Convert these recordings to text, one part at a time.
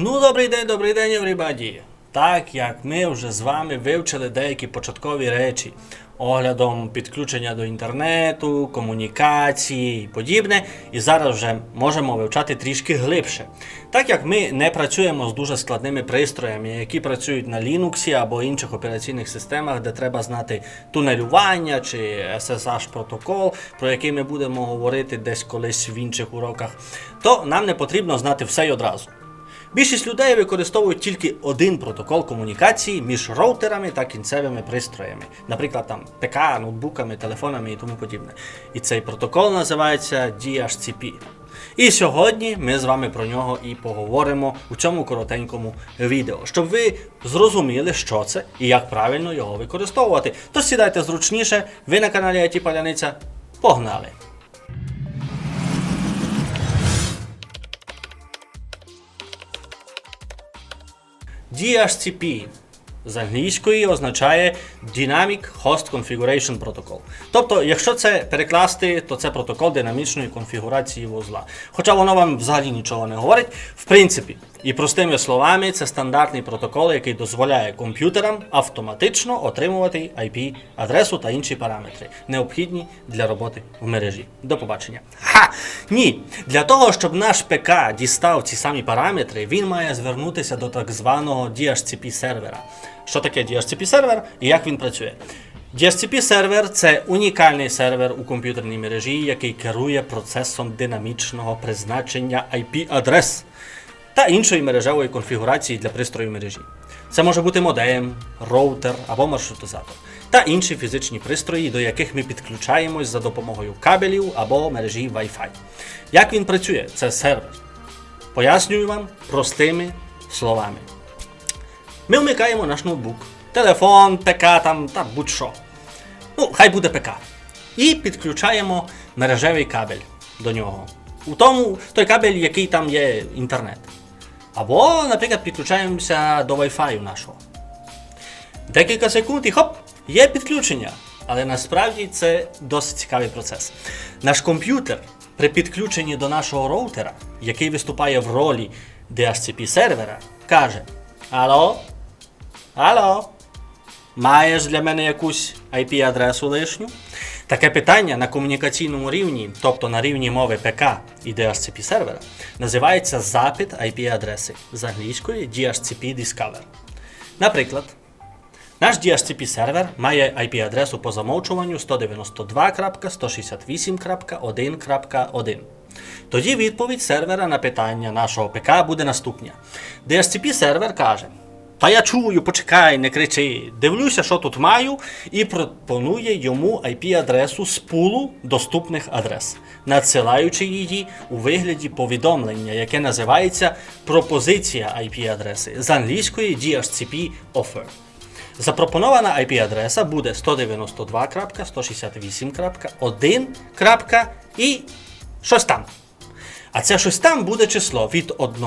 Ну, добрий день, добрий день, everybody. Так як ми вже з вами вивчили деякі початкові речі оглядом підключення до інтернету, комунікації і подібне, і зараз вже можемо вивчати трішки глибше. Так як ми не працюємо з дуже складними пристроями, які працюють на Linux або інших операційних системах, де треба знати тунелювання чи SSH протокол, про який ми будемо говорити десь колись в інших уроках, то нам не потрібно знати все й одразу. Більшість людей використовують тільки один протокол комунікації між роутерами та кінцевими пристроями, наприклад, там ПК, ноутбуками, телефонами і тому подібне. І цей протокол називається DHCP. І сьогодні ми з вами про нього і поговоримо у цьому коротенькому відео, щоб ви зрозуміли, що це і як правильно його використовувати. Тож сідайте зручніше, ви на каналі IT Паляниця. Погнали! DHCP з англійської означає Dynamic Host Configuration Protocol. Тобто, якщо це перекласти, то це протокол динамічної конфігурації вузла. Хоча воно вам взагалі нічого не говорить. В принципі, і простими словами, це стандартний протокол, який дозволяє комп'ютерам автоматично отримувати IP-адресу та інші параметри, необхідні для роботи в мережі. До побачення. Ха! Ні. Для того, щоб наш ПК дістав ці самі параметри, він має звернутися до так званого DHCP сервера. Що таке DHCP сервер і як він працює? DHCP сервер це унікальний сервер у комп'ютерній мережі, який керує процесом динамічного призначення IP-адрес та іншої мережевої конфігурації для пристрою мережі. Це може бути модем, роутер або маршрутизатор та інші фізичні пристрої, до яких ми підключаємось за допомогою кабелів або мережі Wi-Fi. Як він працює? Це сервер. Пояснюю вам простими словами. Ми вмикаємо наш ноутбук, телефон, ПК там та будь-що. Ну, хай буде ПК. І підключаємо мережевий кабель до нього. У тому той кабель, який там є інтернет. Або, наприклад, підключаємося до Wi-Fi нашого. Декілька секунд і хоп, є підключення. Але насправді це досить цікавий процес. Наш комп'ютер при підключенні до нашого роутера, який виступає в ролі DHCP сервера, каже: Алло? Алло? Маєш для мене якусь IP-адресу лишню? Таке питання на комунікаційному рівні, тобто на рівні мови ПК і DHCP сервера, називається запит IP-адреси з англійської DHCP Discover. Наприклад, наш DHCP сервер має IP-адресу по замовчуванню 192.168.1.1. Тоді відповідь сервера на питання нашого ПК буде наступня. DHCP сервер каже: Та я чую, почекай, не кричи. Дивлюся, що тут маю, і пропонує йому IP-адресу з пулу доступних адрес, надсилаючи її у вигляді повідомлення, яке називається пропозиція IP-адреси з англійської DHCP Offer. Запропонована IP-адреса буде 192.168.1. і щось там. А це щось там буде число від 1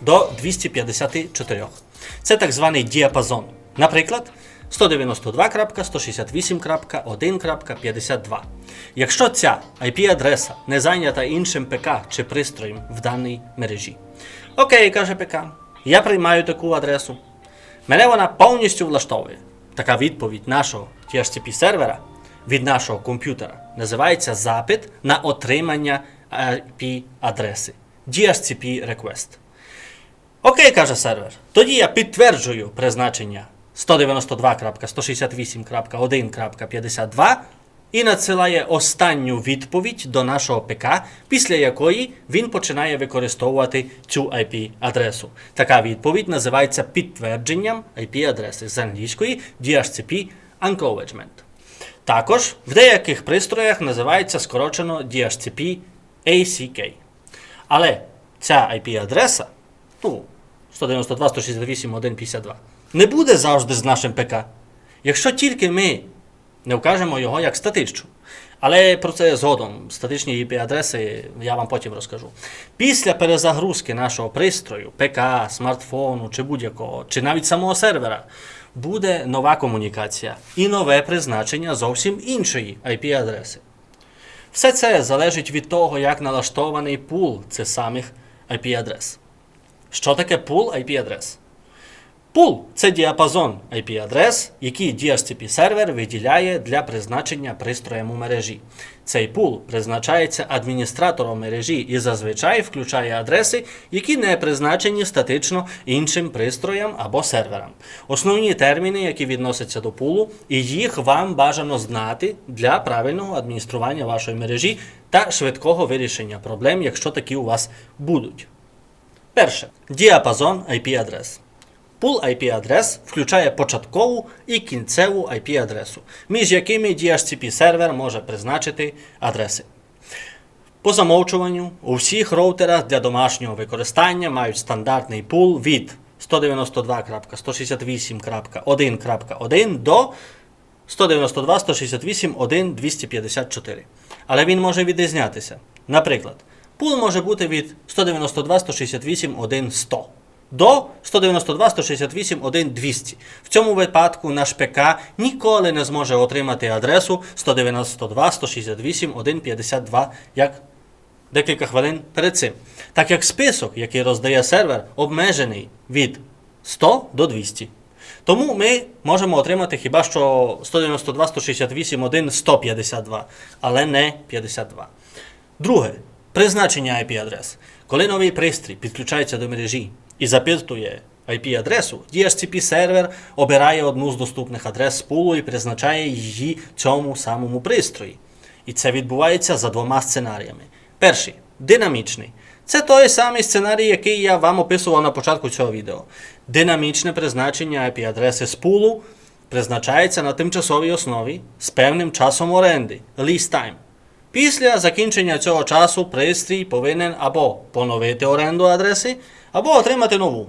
до 254. Це так званий діапазон. Наприклад, 192.168.1.52. Якщо ця IP-адреса не зайнята іншим ПК чи пристроєм в даній мережі. Окей, каже ПК, я приймаю таку адресу. Мене вона повністю влаштовує. Така відповідь нашого THCP сервера від нашого комп'ютера називається запит на отримання IP-адреси. DHCP Request. Окей, каже сервер. Тоді я підтверджую призначення 192.168.1.52 і надсилає останню відповідь до нашого ПК, після якої він починає використовувати цю IP-адресу. Така відповідь називається підтвердженням IP-адреси з англійської DHCP Acknowledgement. Також в деяких пристроях називається скорочено DHCP ACK. Але ця IP-адреса, ну, 192.168.1.52, не буде завжди з нашим ПК. Якщо тільки ми не вкажемо його як статичну. Але про це згодом. Статичні IP-адреси я вам потім розкажу. Після перезагрузки нашого пристрою, ПК, смартфону чи будь-якого, чи навіть самого сервера, буде нова комунікація і нове призначення зовсім іншої IP-адреси. Все це залежить від того, як налаштований пул цих самих IP-адрес. Що таке пул IP-адрес? Пул це діапазон IP-адрес, який DHCP сервер виділяє для призначення пристроєм у мережі. Цей пул призначається адміністратором мережі і зазвичай включає адреси, які не призначені статично іншим пристроям або серверам. Основні терміни, які відносяться до пулу, і їх вам бажано знати для правильного адміністрування вашої мережі та швидкого вирішення проблем, якщо такі у вас будуть. Перше. Діапазон IP-адрес. Пул IP-адрес включає початкову і кінцеву IP-адресу, між якими DHCP сервер може призначити адреси. По замовчуванню у всіх роутерах для домашнього використання мають стандартний пул від 192.168.1.1 до 192.168.1.254. Але він може відрізнятися. Наприклад, пул може бути від 192.168.1.100 до 192.168.1.200. В цьому випадку наш ПК ніколи не зможе отримати адресу 192.168.1.52 як декілька хвилин перед цим. Так як список, який роздає сервер, обмежений від 100 до 200. Тому ми можемо отримати хіба що 192.168.1.152, але не 52. Друге. Призначення IP-адрес. Коли новий пристрій підключається до мережі і запитує IP-адресу, DHCP сервер обирає одну з доступних адрес з пулу і призначає її цьому самому пристрої. І це відбувається за двома сценаріями. Перший динамічний. Це той самий сценарій, який я вам описував на початку цього відео. Динамічне призначення IP-адреси з пулу призначається на тимчасовій основі з певним часом оренди lease time. Після закінчення цього часу пристрій повинен або поновити оренду адреси, або отримати нову.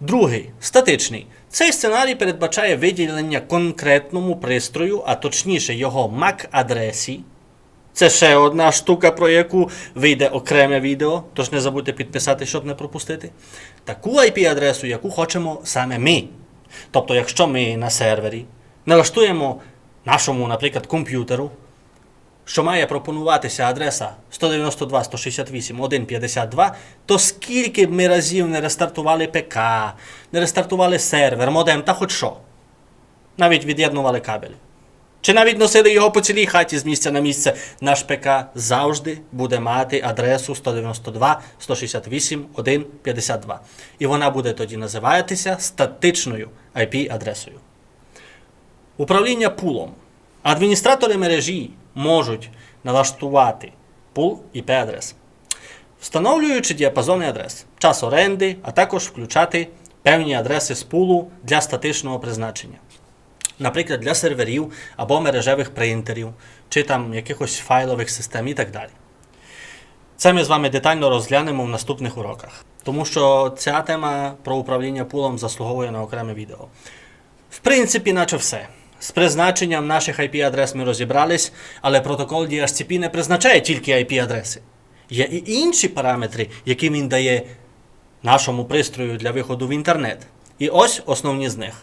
Другий статичний. Цей сценарій передбачає виділення конкретному пристрою, а точніше його MAC-адресі. Це ще одна штука, про яку вийде окреме відео, тож не забудьте підписати, щоб не пропустити. Таку IP-адресу, яку хочемо саме ми. Тобто, якщо ми на сервері налаштуємо нашому, наприклад, комп'ютеру, що має пропонуватися адреса 192.168.1.52, то скільки б ми разів не рестартували ПК, не рестартували сервер, модем та хоч що. Навіть від'єднували кабель. Чи навіть носили його по цілій хаті з місця на місце, наш ПК завжди буде мати адресу 192.168.1.52. І вона буде тоді називатися статичною IP-адресою. Управління пулом. Адміністратори мережі можуть налаштувати пул IP-адрес, встановлюючи діапазони адрес, час оренди, а також включати певні адреси з пулу для статичного призначення. Наприклад, для серверів або мережевих принтерів, чи там якихось файлових систем і так далі. Це ми з вами детально розглянемо в наступних уроках, тому що ця тема про управління пулом заслуговує на окреме відео. В принципі, наче все. З призначенням наших IP-адрес ми розібрались, але протокол DHCP не призначає тільки IP-адреси. Є і інші параметри, які він дає нашому пристрою для виходу в інтернет. І ось основні з них.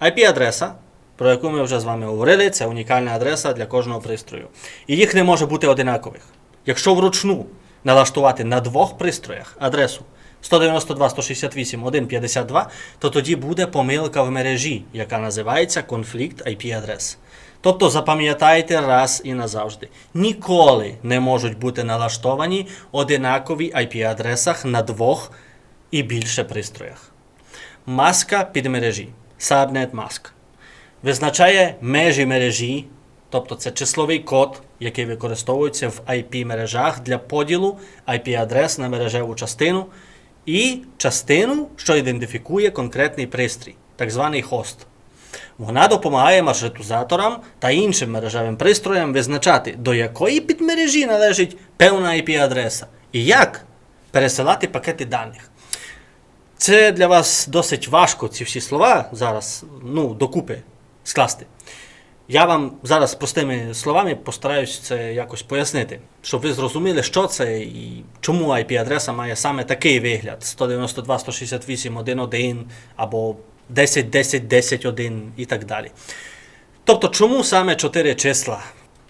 IP-адреса, про яку ми вже з вами говорили, це унікальна адреса для кожного пристрою. І їх не може бути одинакових. Якщо вручну налаштувати на двох пристроях адресу 192.168.1.52, то тоді буде помилка в мережі, яка називається конфлікт IP-адрес. Тобто запам'ятайте раз і назавжди. Ніколи не можуть бути налаштовані одинакові IP-адресах на двох і більше пристроях. Маска під мережі. Subnet Mask. Визначає межі мережі, тобто це числовий код, який використовується в IP-мережах для поділу IP-адрес на мережеву частину, і частину, що ідентифікує конкретний пристрій, так званий хост. Вона допомагає маршрутизаторам та іншим мережевим пристроям визначати, до якої підмережі належить певна IP-адреса і як пересилати пакети даних. Це для вас досить важко ці всі слова зараз ну, докупи скласти. Я вам зараз простими словами постараюсь це якось пояснити, щоб ви зрозуміли, що це і чому IP-адреса має саме такий вигляд 192.168.1.1 або 10.10.10.1 і так далі. Тобто, чому саме 4 числа,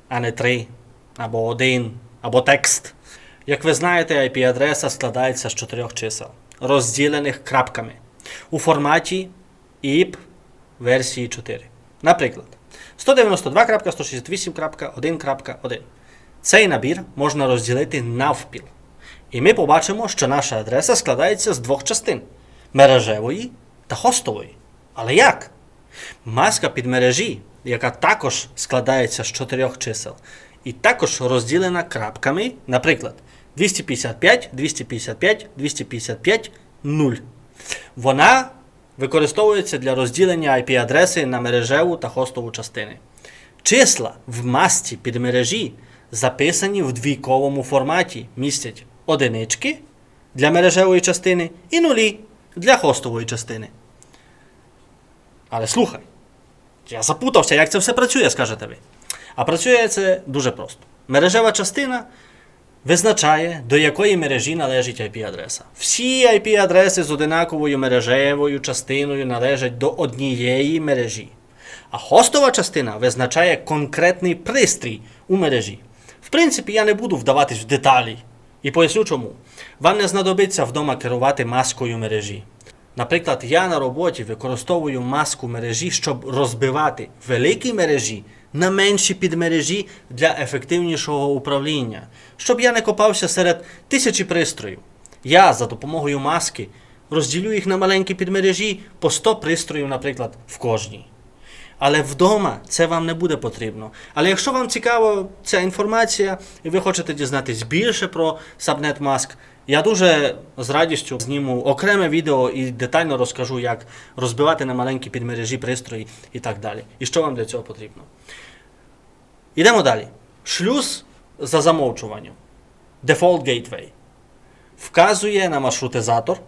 а не 3, або 1, або текст? Як ви знаєте, IP-адреса складається з чотирьох чисел, розділених крапками у форматі IP версії 4. Наприклад, 192.168.1.1. Цей набір можна розділити навпіл. І ми побачимо, що наша адреса складається з двох частин мережевої та хостової. Але як? Маска підмережі, яка також складається з чотирьох чисел, і також розділена крапками, наприклад, 255, 255, 255, 0. Вона використовується для розділення IP-адреси на мережеву та хостову частини. Числа в масті підмережі записані в двійковому форматі, містять одинички для мережевої частини і нулі для хостової частини. Але слухай, я запутався, як це все працює, скажете ви. А працює це дуже просто. Мережева частина визначає, до якої мережі належить IP-адреса. Всі IP-адреси з одинаковою мережевою частиною належать до однієї мережі. А хостова частина визначає конкретний пристрій у мережі. В принципі, я не буду вдаватись в деталі. І поясню чому. Вам не знадобиться вдома керувати маскою мережі. Наприклад, я на роботі використовую маску мережі, щоб розбивати великі мережі на менші підмережі для ефективнішого управління, щоб я не копався серед тисячі пристроїв. Я за допомогою маски розділю їх на маленькі підмережі по 100 пристроїв, наприклад, в кожній. Але вдома це вам не буде потрібно. Але якщо вам цікава ця інформація і ви хочете дізнатись більше про Subnet Mask, я дуже з радістю зніму окреме відео і детально розкажу, як розбивати на маленькі підмережі пристрої і так далі. І що вам для цього потрібно. Йдемо далі. Шлюз за замовчуванням. Default Gateway вказує на маршрутизатор,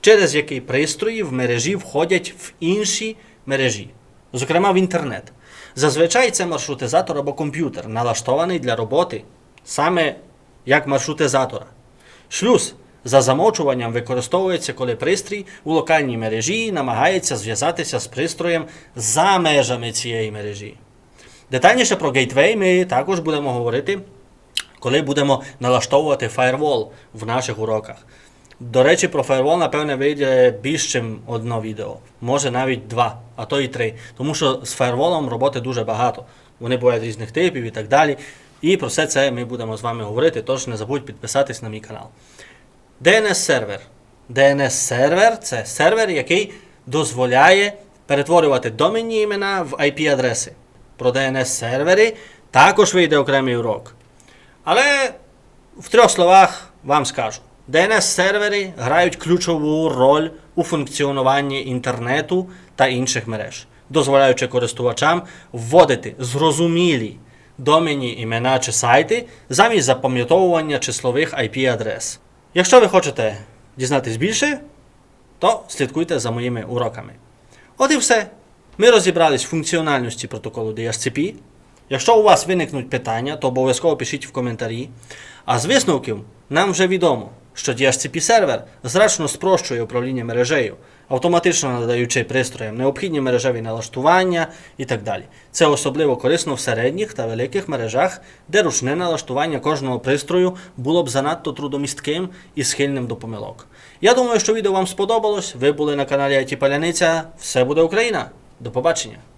через який пристрої в мережі входять в інші мережі, зокрема в інтернет. Зазвичай це маршрутизатор або комп'ютер, налаштований для роботи саме як маршрутизатора. Шлюз за замовчуванням використовується, коли пристрій у локальній мережі намагається зв'язатися з пристроєм за межами цієї мережі. Детальніше про гейтвей ми також будемо говорити, коли будемо налаштовувати фаєрвол в наших уроках. До речі, про фаєрвол, напевне, вийде більше, ніж одне відео. Може навіть два, а то і три. Тому що з фаєрволом роботи дуже багато. Вони бувають різних типів і так далі. І про все це ми будемо з вами говорити, тож не забудь підписатись на мій канал. DNS-сервер. DNS-сервер це сервер, який дозволяє перетворювати доменні імена в IP-адреси. Про DNS-сервери також вийде окремий урок. Але в трьох словах вам скажу: DNS-сервери грають ключову роль у функціонуванні інтернету та інших мереж, дозволяючи користувачам вводити зрозумілі доменні імена чи сайти замість запам'ятовування числових IP-адрес. Якщо ви хочете дізнатись більше, то слідкуйте за моїми уроками. От і все. Ми розібрались в функціональності протоколу DHCP. Якщо у вас виникнуть питання, то обов'язково пишіть в коментарі. А з висновків нам вже відомо, що DHCP сервер значно спрощує управління мережею, автоматично надаючи пристроям необхідні мережеві налаштування і так далі. Це особливо корисно в середніх та великих мережах, де ручне налаштування кожного пристрою було б занадто трудомістким і схильним до помилок. Я думаю, що відео вам сподобалось. Ви були на каналі IT Паляниця. Все буде Україна. До побачення!